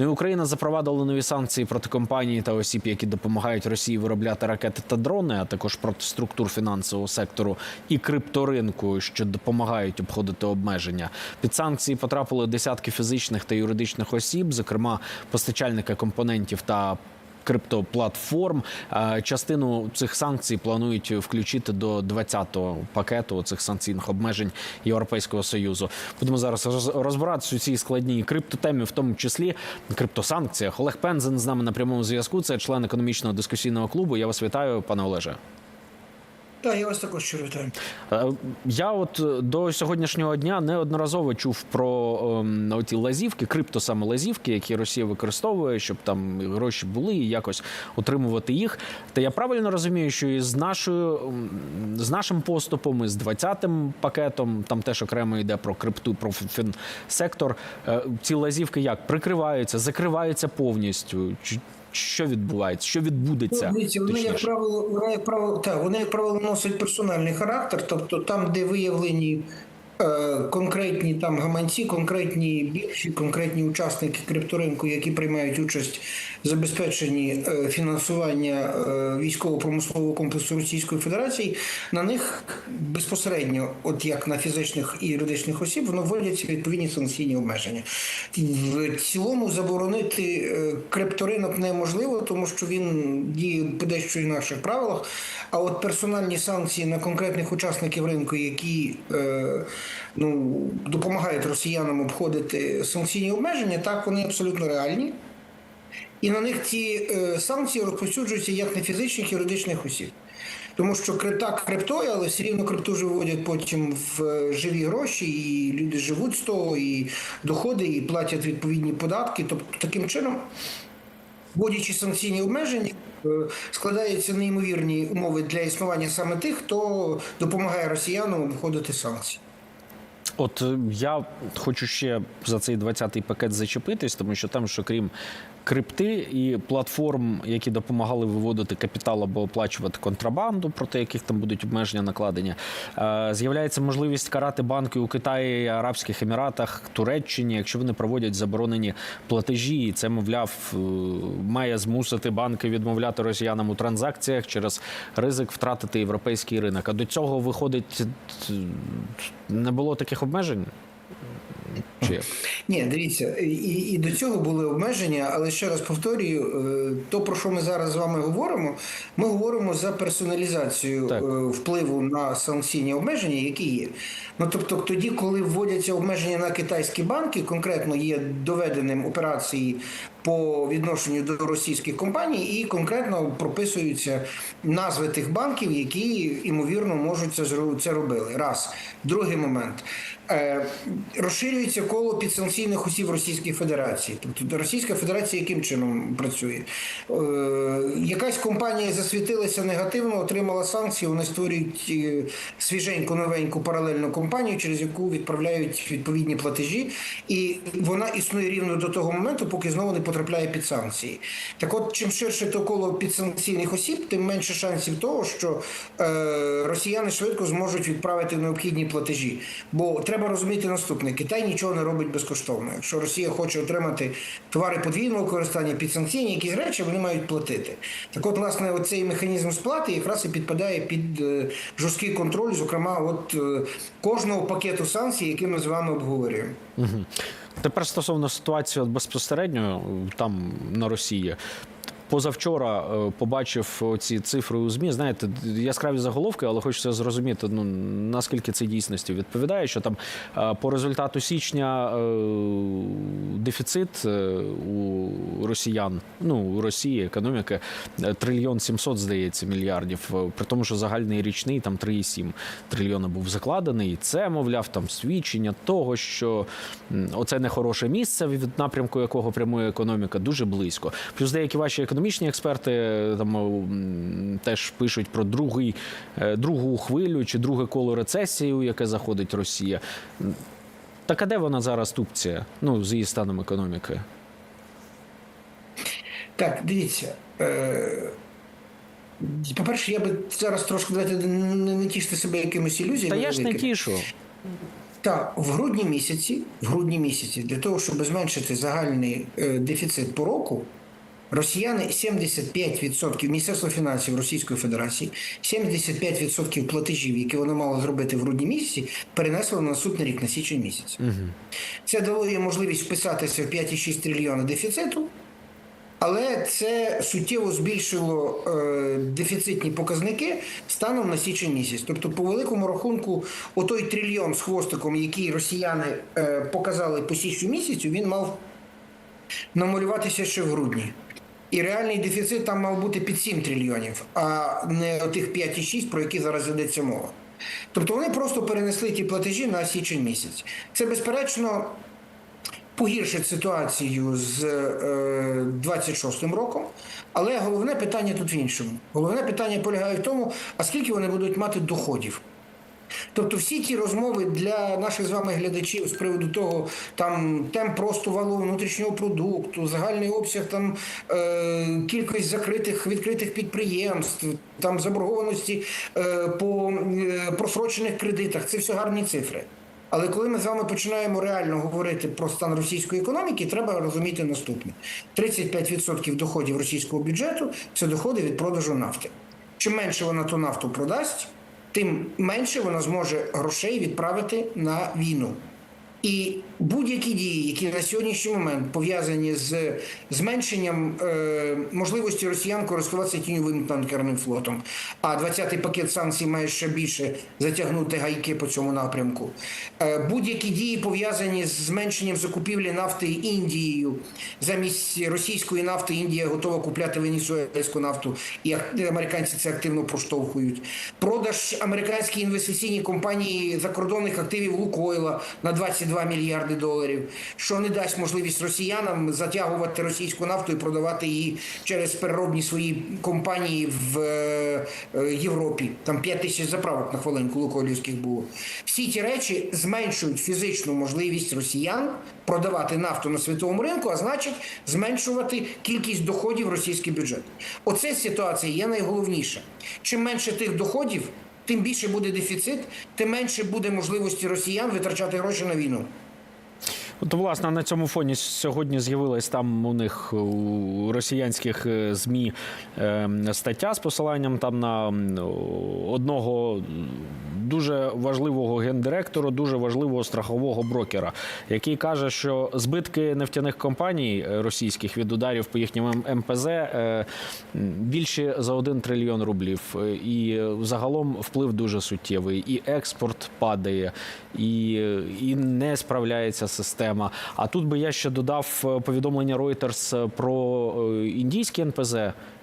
Ну і Україна запровадила нові санкції проти компаній та осіб, які допомагають Росії виробляти ракети та дрони, а також проти структур фінансового сектору і крипторинку, що допомагають обходити обмеження. Під санкції потрапили десятки фізичних та юридичних осіб, зокрема постачальника компонентів та криптоплатформ. Частину цих санкцій планують включити до 20-го пакету цих санкційних обмежень Європейського союзу. Будемо зараз роз- розбиратися у цій складній криптотемі, в тому числі криптосанкціях. Олег Пензен з нами на прямому зв'язку. Це член економічного дискусійного клубу. Я вас вітаю, пане Олеже. Так, я вас також щиро вітаю. Е, Я от е, до сьогоднішнього дня неодноразово чув про ем, оті лазівки, крипто саме лазівки, які Росія використовує, щоб там гроші були і якось отримувати їх. Та я правильно розумію, що і з нашою з нашим поступом, і з 20-м пакетом, там теж окремо йде про крипту, про фінсектор. е, Ці лазівки як прикриваються, закриваються повністю. Що відбувається? Що відбудеться? Ну, Дивіться, вони, як правило, вони, як правило, так, вони, як правило, носять персональний характер, тобто там, де виявлені конкретні там гаманці, конкретні біржі, конкретні учасники крипторинку, які приймають участь в забезпеченні е, фінансування е, військово-промислового комплексу Російської Федерації, на них безпосередньо, от як на фізичних і юридичних осіб, воно вводяться відповідні санкційні обмеження. В цілому заборонити е, крипторинок неможливо, тому що він діє по дещо інакших правилах. А от персональні санкції на конкретних учасників ринку, які е, ну, допомагають росіянам обходити санкційні обмеження, так вони абсолютно реальні. І на них ці е, санкції розповсюджуються як на фізичних юридичних осіб. Тому що крипта криптою, але все рівно крипту ж виводять потім в е, живі гроші, і люди живуть з того, і доходи, і платять відповідні податки. Тобто таким чином, вводячи санкційні обмеження, е, складаються неймовірні умови для існування саме тих, хто допомагає росіянам обходити санкції. От е, я хочу ще за цей 20-й пакет зачепитись, тому що там, що крім крипти і платформ, які допомагали виводити капітал або оплачувати контрабанду, проти яких там будуть обмеження накладення, е, з'являється можливість карати банки у Китаї, Арабських Еміратах, Туреччині, якщо вони проводять заборонені платежі, і це мовляв е, має змусити банки відмовляти росіянам у транзакціях через ризик втратити європейський ринок. А до цього виходить не було таких обмежень? Чи як? Ні, дивіться, і, і до цього були обмеження, але ще раз повторюю, е, то про що ми зараз з вами говоримо, ми говоримо за персоналізацію Так. е, впливу на санкційні обмеження, які є. Ну тобто, тоді, коли вводяться обмеження на китайські банки, конкретно є доведеним операції по відношенню до російських компаній, і конкретно прописуються назви тих банків, які ймовірно можуть це робили. Раз другий момент. Е, розширюється коло підсанкційних осіб Російської Федерації. Тобто Російська Федерація яким чином працює? Е, якась компанія засвітилася негативно, отримала санкції, вони створюють е, свіженьку новеньку паралельну компанію, через яку відправляють відповідні платежі, і вона існує рівно до того моменту, поки знову не потрапляє під санкції. Так от, чим ширше то коло підсанкційних осіб, тим менше шансів того, що е, росіяни швидко зможуть відправити необхідні платежі. Бо треба розуміти наступне: Китай нічого не робить безкоштовно. Якщо Росія хоче отримати товари подвійного використання під санкційні якісь речі, вони мають платити. Так от, власне, оцей механізм сплати якраз і підпадає під е, жорсткий контроль, зокрема, от е, кожного пакету санкцій, який ми з вами обговорюємо. Тепер стосовно ситуації от безпосередньо там на Росії. Позавчора е, побачив ці цифри у ЗМІ. Знаєте, яскраві заголовки, але хочеться зрозуміти, ну наскільки це дійсності відповідає, що там е, по результату січня е, дефіцит у росіян, ну у Росії економіки трильйон сімсот, здається, мільярдів. При тому, що загальний річний там 3,7 трильйона був закладений. Це, мовляв, там свідчення того, що оце нехороше місце, від напрямку якого прямує економіка, дуже близько. Плюс деякі ваші економічні експерти е, там теж пишуть про другий, е, другу хвилю чи друге коло рецесії, у яке заходить Росія. Так а де вона зараз тупці? Ну, з її станом економіки? Так, дивіться. Е, по-перше, я би зараз трошки давайте не, тішити себе якимись ілюзіями. Та я ж не тішу. Так, в грудні місяці, в грудні місяці, для того, щоб зменшити загальний е, дефіцит по року, росіяни 75%, Міністерство фінансів Російської Федерації, 75% платежів, які вони мали зробити в грудні місяці, перенесли на наступний рік, на січень місяць. Це дало їм можливість вписатися в 5,6 трильйона дефіциту. Але це суттєво збільшило е, дефіцитні показники станом на січень місяць. Тобто, по великому рахунку, отой трильйон з хвостиком, який росіяни е, показали по січню місяцю, він мав намалюватися ще в грудні. І реальний дефіцит там мав бути під 7 трильйонів, а не тих 5,6, про які зараз ведеться мова. Тобто вони просто перенесли ті платежі на січень місяць. Це, безперечно, погіршить ситуацію з е, 26-м роком. Але головне питання тут в іншому. Головне питання полягає в тому, а скільки вони будуть мати доходів. Тобто всі ті розмови для наших з вами глядачів з приводу того, там темп росту валового внутрішнього продукту, загальний обсяг там е, кількість закритих відкритих підприємств, там заборгованості е, по е, просрочених кредитах. Це все гарні цифри. Але коли ми з вами починаємо реально говорити про стан російської економіки, треба розуміти наступне: 35% доходів російського бюджету це доходи від продажу нафти. Чим менше вона ту нафту продасть, тим менше вона зможе грошей відправити на війну. І будь-які дії, які на сьогоднішній момент пов'язані з зменшенням е, можливості росіян користуватися тіньовим танкерним флотом, а 20-й пакет санкцій має ще більше затягнути гайки по цьому напрямку. Е, будь-які дії пов'язані з зменшенням закупівлі нафти Індією. Замість російської нафти Індія готова купляти венесуельську нафту, і американці це активно проштовхують. Продаж американській інвестиційній компанії закордонних активів Лукойла на 22 мільярди доларів, що не дасть можливість росіянам затягувати російську нафту і продавати її через переробні свої компанії в е, е, Європі. Там 5 тисяч заправок на хвилинку лукойлівських було. Всі ті речі зменшують фізичну можливість росіян продавати нафту на світовому ринку, а значить зменшувати кількість доходів в російський бюджет. Оце ситуація є найголовніша. Чим менше тих доходів, тим більше буде дефіцит, тим менше буде можливості росіян витрачати гроші на війну. От, власне, на цьому фоні сьогодні з'явилась там у них у росіянських е, ЗМІ е, стаття з посиланням там на одного дуже важливого гендиректора, дуже важливого страхового брокера, який каже, що збитки нефтяних компаній е, російських від ударів по їхнім МПЗ е, більше за один трильйон рублів. І загалом вплив дуже суттєвий. І експорт падає, і, і не справляється система. А тут би я ще додав е, повідомлення Reuters про е, індійські НПЗ,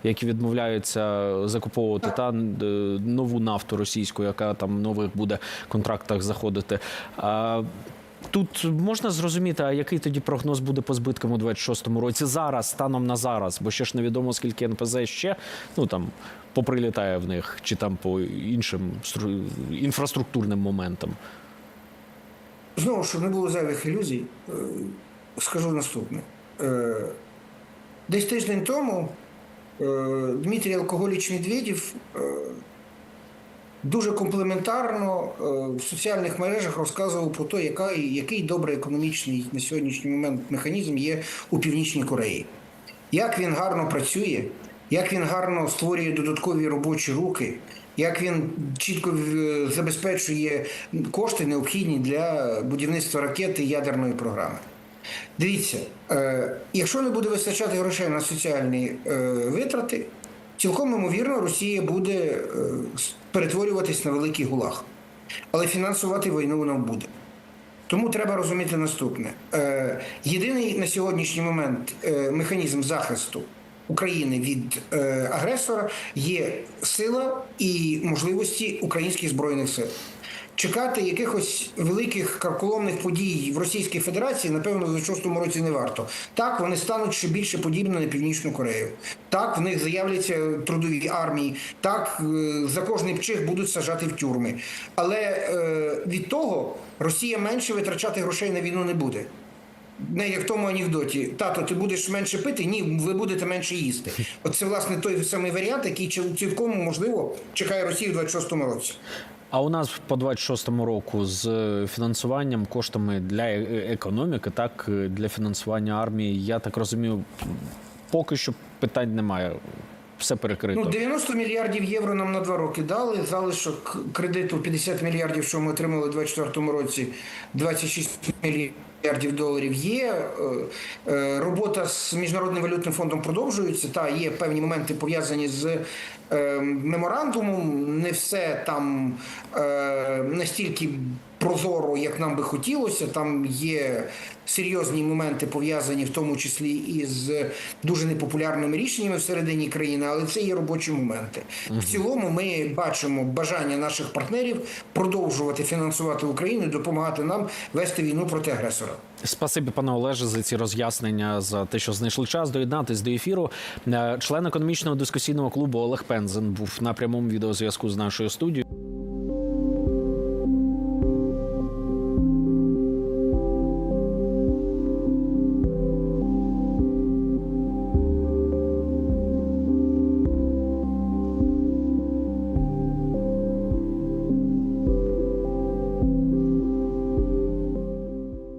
які відмовляються закуповувати та е, нову нафту російську, яка там в нових буде контрактах заходити. Тут можна зрозуміти, а який тоді прогноз буде по збиткам у 26-му році зараз, станом на зараз, бо ще ж невідомо скільки НПЗ ще ну там поприлітає в них, чи там по іншим інфраструктурним моментам. Знову, щоб не було зайвих ілюзій, е, скажу наступне. Е, Десь тиждень тому е, Дмитрій Алкоголіч Медведєв е, дуже комплементарно в соціальних мережах розказував про те, який добрий економічний на сьогоднішній момент механізм є у Північній Кореї. Як він гарно працює, як він гарно створює додаткові робочі руки, як він чітко е, забезпечує кошти, необхідні для будівництва ракети ядерної програми. Дивіться, е, якщо не буде вистачати грошей на соціальні е, витрати, цілком ймовірно, Росія буде перетворюватись на великий гулаг. Але фінансувати війну вона буде. Тому треба розуміти наступне: єдиний на сьогоднішній момент механізм захисту України від е, агресора є сила і можливості українських збройних сил. Чекати якихось великих карколомних подій в Російській Федерації, напевно, в 26-му році не варто. Так, вони стануть ще більше подібні на Північну Корею. Так, в них з'являться трудові армії. Так, е, за кожний пчих будуть сажати в тюрми. Але е, від того Росія менше витрачати грошей на війну не буде. Не як в тому анекдоті, тато, ти будеш менше пити? Ні, ви будете менше їсти. От це власне той самий варіант, який цілком можливо чекає Росію в 26-му році. А у нас по 26-му року з фінансуванням, коштами для е- економіки, так е, для фінансування армії, я так розумію, поки що питань немає. Все перекрито. Ну, 90 мільярдів євро нам на два роки дали. Залишок кредиту 50 мільярдів, що ми отримали у 2024 році, 26 мільярдів доларів є. Е, е, Робота з міжнародним валютним фондом продовжується. Та є певні моменти пов'язані з е, меморандумом. Не все там настільки прозоро, як нам би хотілося. Там є серйозні моменти пов'язані в тому числі із дуже непопулярними рішеннями всередині країни, але це є робочі моменти. В цілому ми бачимо бажання наших партнерів продовжувати фінансувати Україну, допомагати нам вести війну проти агресора. Спасибі, пане Олеже, за ці роз'яснення, за те, що знайшли час доєднатись до ефіру. Е, Член економічного дискусійного клубу Олег Пензен був на прямому відеозв'язку з нашою студією.